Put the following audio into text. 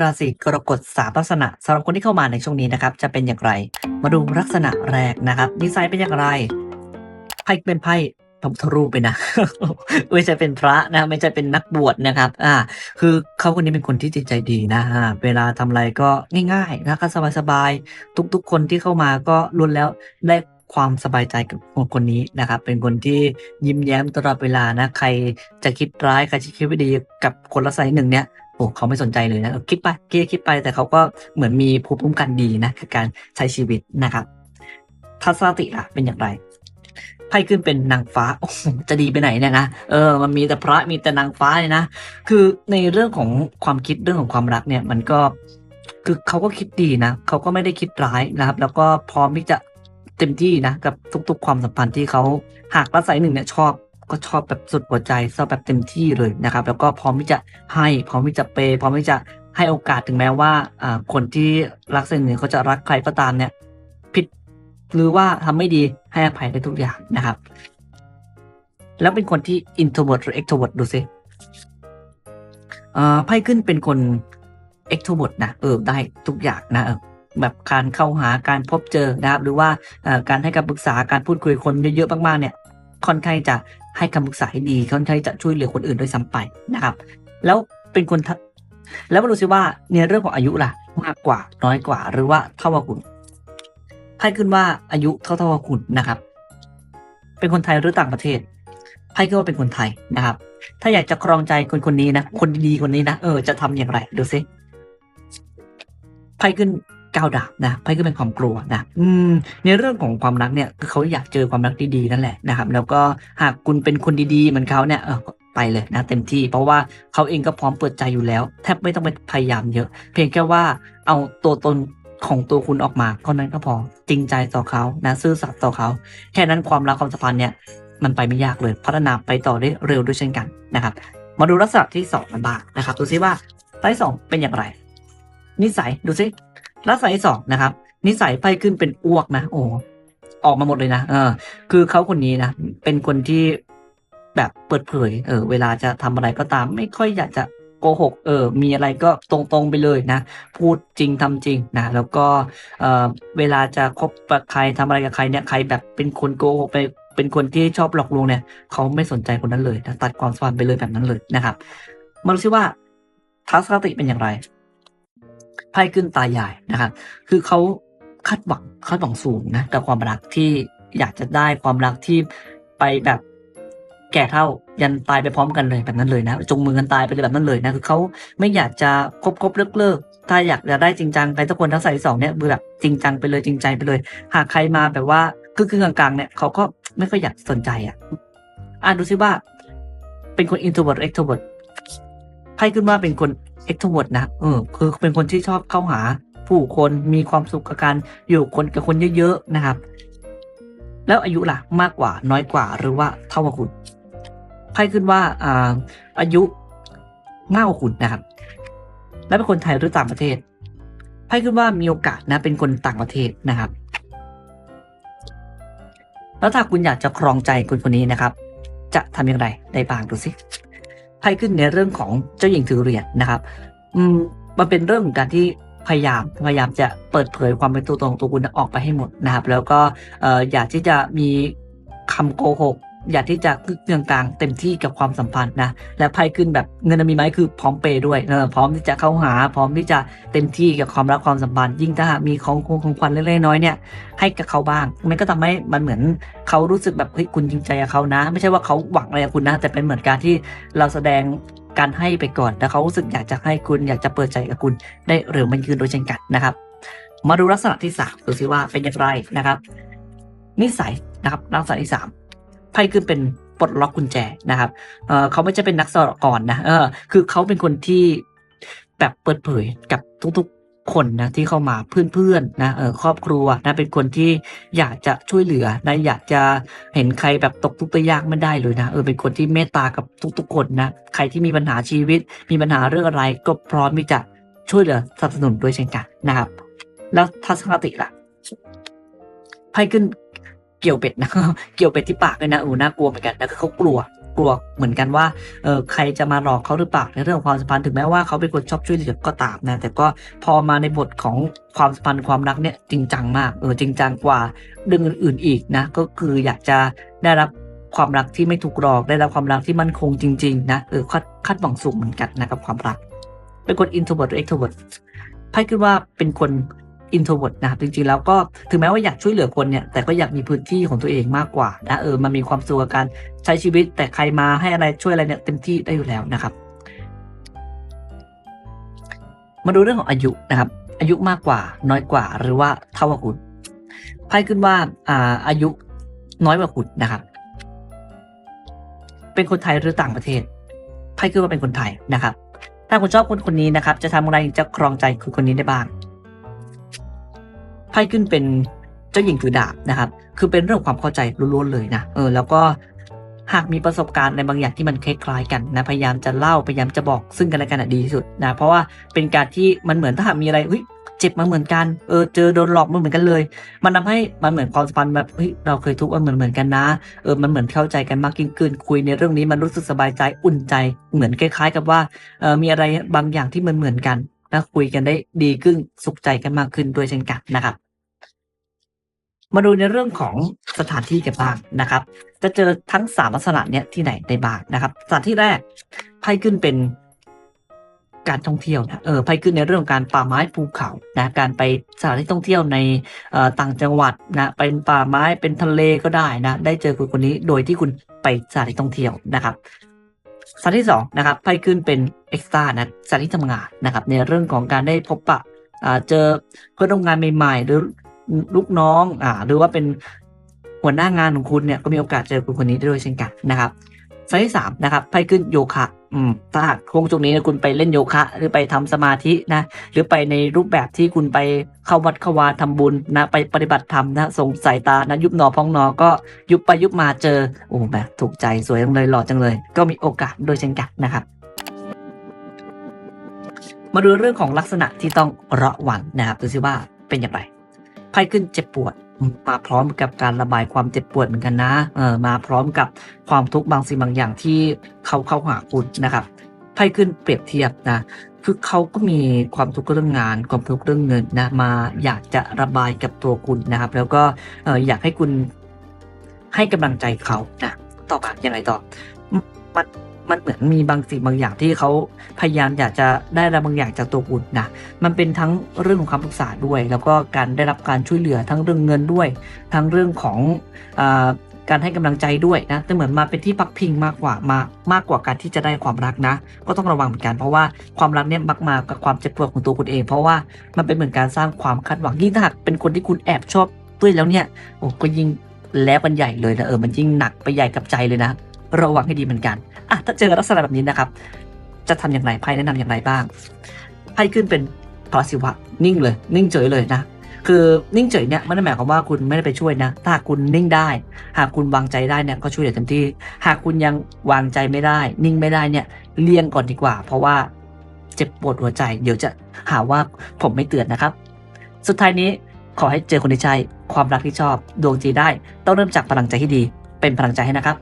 ราศีกรกฎสามลักษณะสำหรับคนที่เข้ามาในช่วงนี้นะครับ จะเป็นอย่างไร มาดูลักษณะแรกนะครับนิสัยเป็นอย่างไรไพ่เป็นไพ่พระพุทธรูปไปนะไม่ใช่เป็นพระนะ ไม่ใช่เป็นนักบวชนะครับ อ่า คือเขาคนนี้เป็นคนที่จิตใจดีนะอ่าเวลาทำอะไรก็ง่ายๆนะก็สบายๆทุก ๆ คนที่เข้ามาก็ล้วนแล้วได้ความสบายใจกับคนคนนี้นะครับ เป็นคนที่ยิ้มแย้มตลอดเวลานะ ใครจะคิดร้ายใครจะคิดไม่ดีกับคนละไซส์หนึ่งเนี่ย อ้เขาไม่สนใจเลยนะเออคิดไปคิดคิดไป แต่เขาก็เหมือนมีภูมิคุ้มกันดีนะกับการใช้ชีวิตนะครับทัศนติล่ะเป็นอย่างไรไพ่ขึ้นเป็นนางฟ้าโอ้จะดีไปไหนเนี่ยนะเออมันมีแต่พระมีแต่นางฟ้าเลยนะคือในเรื่องของความคิดเรื่องของความรักเนี่ยมันก็คือเขาก็คิดดีนะเขาก็ไม่ได้คิดร้ายนะครับ แล้วก็พร้อมที่จะเต็มที่นะกับทุก ๆ ความสัมพันธ์ที่เขาหากรักสายหนึ่งเนี่ยชอบ ก็ชอบแบบสุดหัวใจชอบแบบเต็มที่เลยนะครับ แล้วก็พร้อมที่จะให้พร้อมที่จะเปย์พร้อมที่จะให้โอกาสถึงแม้ว่าคนที่รักเส้นหนึ่งเขาจะรักใครก็ตามเนี่ยผิดหรือว่าทำไม่ดีให้อภัยได้ทุกอย่างนะครับ แล้วเป็นคนที่ introvert หรือ extrovert ดูสิไพ่ขึ้นเป็นคน extrovert นะเออได้ทุกอย่างนะเออแบบการเข้าหาการพบเจอนะครับ หรือว่าการให้คำปรึกษาการพูดคุยกับคนเยอะๆมากๆเนี่ยค่อนข้างจะ ให้คำปรึกษาให้ดีค่อนข้างจะช่วยเหลือคนอื่นด้วยซ้ำไปนะครับ แล้วเป็นคนทะแล้วมาดูซิว่าในเรื่องของอายุล่ะมากกว่าน้อยกว่า หรือว่าเท่ากับคุณไพ่ขึ้นว่าอายุเท่าเท่ากับคุณนะครับ เป็นคนไทยหรือต่างประเทศไพ่ขึ้นว่าเป็นคนไทยนะครับ ถ้าอยากจะครองใจคนคนนี้นะคนดีคนนี้นะเออจะทำอย่างไรดูซิไพ่ขึ้น ก้าวดาบนะไพ่ขึ้นเป็นความกลัวนะอืมในเรื่องของความรักเนี่ยคือเขาอยากเจอความรักดีๆนั่นแหละนะครับแล้วก็หากคุณเป็นคนดีๆเหมือนเขาเนี่ยเออไปเลยนะเต็มที่เพราะว่าเขาเองก็พร้อมเปิดใจอยู่แล้ว แทบไม่ต้องไปพยายามเยอะ เพียงแค่ว่าเอาตัวตนของตัวคุณออกมาเท่านั้นก็พอจริงใจต่อเขานะซื่อสัตย์ต่อเขา แค่นั้นความรักความสัมพันธ์เนี่ยมันไปไม่ยากเลย พัฒนาไปต่อได้เร็วด้วยเช่นกันนะครับมาดูลักษณะที่สองกันบ้างนะครับดูซิว่าไพ่สองเป็นอย่างไร นิสัยดูซิ ลักษณะที่สองนะครับ นิสัยไพ่ขึ้นเป็นอ้วกนะโอ้ออกมาหมดเลยนะเออ คือเขาคนนี้นะเป็นคนที่แบบเปิดเผย เออ เวลาจะทำอะไรก็ตาม ไม่ค่อยอยากจะโกหก เออ มีอะไรก็ตรงๆไปเลยนะ พูดจริงทำจริงนะ แล้วก็เออเวลาจะคบกับใครทำอะไรกับใครเนี่ย ใครแบบเป็นคนโกหกไป เป็นคนที่ชอบหลอกลวงเนี่ย เขาไม่สนใจคนนั้นเลยนะตัดความสัมพันธ์ไปเลยแบบนั้นเลยนะครับ มาดูซิว่าทัศนคติเป็นอย่างไร ไพ่ขึ้นตายายนะครับคือเขาคาดหวังคาดหวังสูงนะกับความรักที่อยากจะได้ความรักที่ไปแบบแก่เท่ายันตายไปพร้อมกันเลยแบบนั้นเลยนะจงมือกันตายไปเลยแบบนั้นเลยนะคือเขาไม่อยากจะคบคบเลิกเลิกถ้าอยากจะได้จริงจังไปทุกคนทั้งสายสองเนี่ยคือแบบจริงจังไปเลยจริงใจไปเลย หากใครมาแบบว่าครึ่งๆกลางๆเนี่ยเขาก็ไม่ค่อยอยากสนใจอะอ่านดูซิว่า เป็นคน introvert extrovert ไพ่ขึ้นว่าเป็นคน extrovert นะเออคือเป็นคนที่ชอบเข้าหาผู้คนมีความสุขกับการอยู่คนกับคนเยอะๆนะครับ แล้วอายุล่ะมากกว่าน้อยกว่าหรือว่าเท่ากับคุณไพ่ขึ้นว่าอ่าอายุมากกว่าคุณนะครับ และเป็นคนไทยหรือต่างประเทศไพ่ขึ้นว่ามีโอกาสนะ เป็นคนต่างประเทศนะครับ แล้วถ้าคุณอยากจะครองใจคนคนนี้นะครับ จะทำอย่างไรได้บ้างดูสิ ไพ่ขึ้นในเรื่องของเจ้าหญิงถือเหรียญนะครับ อืมมันเป็นเรื่องของการที่พยายามพยายามจะเปิดเผยความเป็นตัวตนของตัวคุณออกไปให้หมดนะครับ แล้วก็อยากที่จะมีคำโกหก อยากที่จะกึกกลางเต็มที่กับความสัมพันธ์นะและไพ่ขึ้นแบบเงินมีไหมคือพร้อมเปย์ด้วยเออพร้อมที่จะเข้าหา พร้อมที่จะเต็มที่กับความรักความสัมพันธ์ ยิ่งถ้ามีของคงของขวัญเล็กๆน้อยเนี่ยให้กับเขาบ้างมันก็ทำให้มันเหมือนเขารู้สึกแบบเฮ้ยคุณจริงใจกับเขานะ ไม่ใช่ว่าเขาหวังอะไรกับคุณนะ แต่เป็นเหมือนการที่เราแสดงการให้ไปก่อนแล้วเขารู้สึกอยากจะให้คุณอยากจะเปิดใจกับคุณได้เร็วมันยืนโดยเช่นกันนะครับ มาดูลักษณะที่สามดูซิว่าเป็นอย่างไรนะครับ นิสัยนะครับลักษณะที่สาม ไพ่ขึ้นเป็นปลดล็อกกุญแจนะครับเออเขาไม่ใช่เป็นนักสอบก่อนนะเออคือเขาเป็นคนที่แบบเปิดเผยกับทุกๆคนนะที่เข้ามาเพื่อนๆนะเออครอบครัวนะเป็นคนที่อยากจะช่วยเหลือนะอยากจะเห็นใครแบบตกทุกข์ได้ยากไม่ได้เลยนะเออเป็นคนที่เมตตากับทุกๆคนนะใครที่มีปัญหาชีวิต มีปัญหาเรื่องอะไรก็พร้อมที่จะช่วยเหลือสนับสนุนด้วยเช่นกันนะครับ แล้วทัศนคติล่ะไพ่ขึ้น เกี่ยวเป็ดนะเกี่ยวเป็ดที่ปากเลยนะอ้น่ากลัวเหมือนกันนะคือเขากลัวกลัวเหมือนกันว่าเออใครจะมาหลอกเขาหรือเปล่าในเรื่องของความสัมพันธ์ถึงแม้ว่าเขาเป็นคนชอบช่วยเหลือก็ตามนะแต่ก็พอมาในบทของความสัมพันธ์ความรักเนี่ยจริงจังมากเออจริงจังกว่าเรื่องอื่นๆอีกนะก็คืออยากจะได้รับความรักที่ไม่ถูกหลอกได้รับความรักที่มั่นคงจริงๆนะเออคาดคาดหวังสูงเหมือนกันนะกับความรัก เป็นคน introvert หรือ extrovert ไพ่คิดว่าเป็นคน introvert นะครับจริงๆแล้วก็ถึงแม้ว่าอยากช่วยเหลือคนเนี่ยแต่ก็อยากมีพื้นที่ของตัวเองมากกว่านะเออมันมีความสุขกับการใช้ชีวิต แต่ใครมาให้อะไรช่วยอะไรเนี่ยเต็มที่ได้อยู่แล้วนะครับมาดูเรื่องของอายุนะครับ อายุมากกว่าน้อยกว่าหรือว่าเท่ากับคุณไพ่ขึ้นว่าอ่าอายุน้อยกว่าคุณนะครับ เป็นคนไทยหรือต่างประเทศไพ่ขึ้นว่าเป็นคนไทยนะครับ ถ้าคุณชอบคนคนนี้นะครับ จะทำอะไรจะครองใจคุณคนนี้ได้บ้าง ไพ่ขึ้นเป็นเจ้าหญิงถือดาบนะครับ คือเป็นเรื่องความเข้าใจล้วนๆเลยนะเออแล้วก็หากมีประสบการณ์ในบางอย่างที่มันคล้ายๆกันนะพยายามจะเล่าพยายามจะบอกซึ่งกันและกันดีที่สุดนะเพราะว่าเป็นการที่มันเหมือนถ้าหากมีอะไรเฮ้ยเจ็บมาเหมือนกันเออเจอโดนหลอกมาเหมือนกันเลย มันทำให้มันเหมือนความสัมพันธ์แบบเฮ้ยเราเคยทุกข์มันเหมือนเหมือนกันนะเออมันเหมือนเข้าใจกันมากยิ่งขึ้นคุยในเรื่องนี้มันรู้สึกสบายใจอุ่นใจเหมือนคล้าย ๆ กับว่าเออมีอะไรบางอย่างที่มันเหมือนกัน นะคุยกันได้ดีขึ้นสุขใจกันมากขึ้นด้วยเช่นกันนะครับ มาดูในเรื่องของสถานที่กันบ้างนะครับ จะเจอทั้งสามลักษณะเนี้ยที่ไหนในบ้างนะครับ สถานที่แรกไพ่ขึ้นเป็นการท่องเที่ยวนะเออไพ่ขึ้นในเรื่องการป่าไม้ภูเขานะการไปสถานที่ท่องเที่ยวในต่างจังหวัดนะเป็นป่าไม้เป็นทะเลก็ได้นะ ได้เจอคนคนนี้โดยที่คุณไปสถานที่ท่องเที่ยวนะครับ สถานที่สองนะครับไพ่ขึ้นเป็นเอ็กซ์ตร้านะสถานที่ทำงานนะครับในเรื่องของการได้พบปะเจอเพื่อนร่วมงานใหม่ ๆ หรือลูกน้องอ่าหรือว่าเป็นหัวหน้างานของคุณเนี่ยก็มีโอกาสเจอคนคนนี้ได้ด้วยเช่นกันนะครับ สถานที่สามนะครับไพ่ขึ้นโยคะอืมถ้าหากช่วงช่วงนี้คุณไปเล่นโยคะ หรือไปทำสมาธินะ หรือไปในรูปแบบที่คุณไปเข้าวัดเข้าวาทำบุญนะ ไปปฏิบัติธรรมนะส่งสายตานะยุบหนอพองหนอก็ยุบไปยุบมาเจอ โอ้แบบถูกใจสวยจังเลยหล่อจังเลย ก็มีโอกาสโดยเช่นกันนะครับมาดูเรื่องของลักษณะที่ต้องระวังนะครับดูซิว่าเป็นอย่างไรไพ่ขึ้นเจ็บปวด มาพร้อมกับการระบายความเจ็บปวดเหมือนกันนะเออมาพร้อมกับความทุกข์บางสิ่งบางอย่างที่เขาเข้าหาคุณนะครับไพ่ขึ้นเปรียบเทียบนะคือเขาก็มีความทุกข์เรื่องงาน ความทุกข์เรื่องเงินนะมาอยากจะระบายกับตัวคุณนะครับ แล้วก็เอออยากให้คุณให้กำลังใจเขานะต่อมายังไงต่อมัน มันเหมือนมีบางสิ่งบางอย่างที่เขาพยายามอยากจะได้อะไรบางอย่างจากตัวคุณนะมันเป็นทั้งเรื่องของคำปรึกษาด้วย แล้วก็การได้รับการช่วยเหลือทั้งเรื่องเงินด้วย ทั้งเรื่องของอการให้กำลังใจด้วยนะแต่เหมือนมาเป็นที่พักพิงมากกว่ามามากกว่าการที่จะได้ความรักนะ ก็ต้องระวังเหมือนกันเพราะว่าความรักเนี่ยมักมากับความเจ็บปวดของตัวคุณเอง เพราะว่ามันเป็นเหมือนการสร้างความคาดหวังยิ่งถ้าหากเป็นคนที่คุณแอบชอบด้วยแล้วเนี่ยโอ้ก็ยิ่งแล้วกันใหญ่เลยนะเออมันยิ่งหนักไปใหญ่กับใจเลยนะ ระวังให้ดีเหมือนกันอะถ้าเจอลักษณะแบบนี้นะครับ จะทำอย่างไรไพ่แนะนำอย่างไรบ้างไพ่ขึ้นเป็นพระศิวะนิ่งเลย นิ่งเฉยเลยนะคือนิ่งเฉยเนี่ยไม่ได้หมายความว่าคุณไม่ได้ไปช่วยนะ ถ้าคุณนิ่งได้ หากคุณวางใจได้เนี่ยก็ช่วยเหลือเต็มที่ หากคุณยังวางใจไม่ได้ นิ่งไม่ได้เนี่ยเลี่ยงก่อนดีกว่า เพราะว่าเจ็บปวดหัวใจ เดี๋ยวจะหาว่าผมไม่เตือนนะครับ สุดท้ายนี้ขอให้เจอคนที่ใช่ความรักที่ชอบ ดวงจีได้ ต้องเริ่มจากพลังใจที่ดี เป็นพลังใจให้นะครับ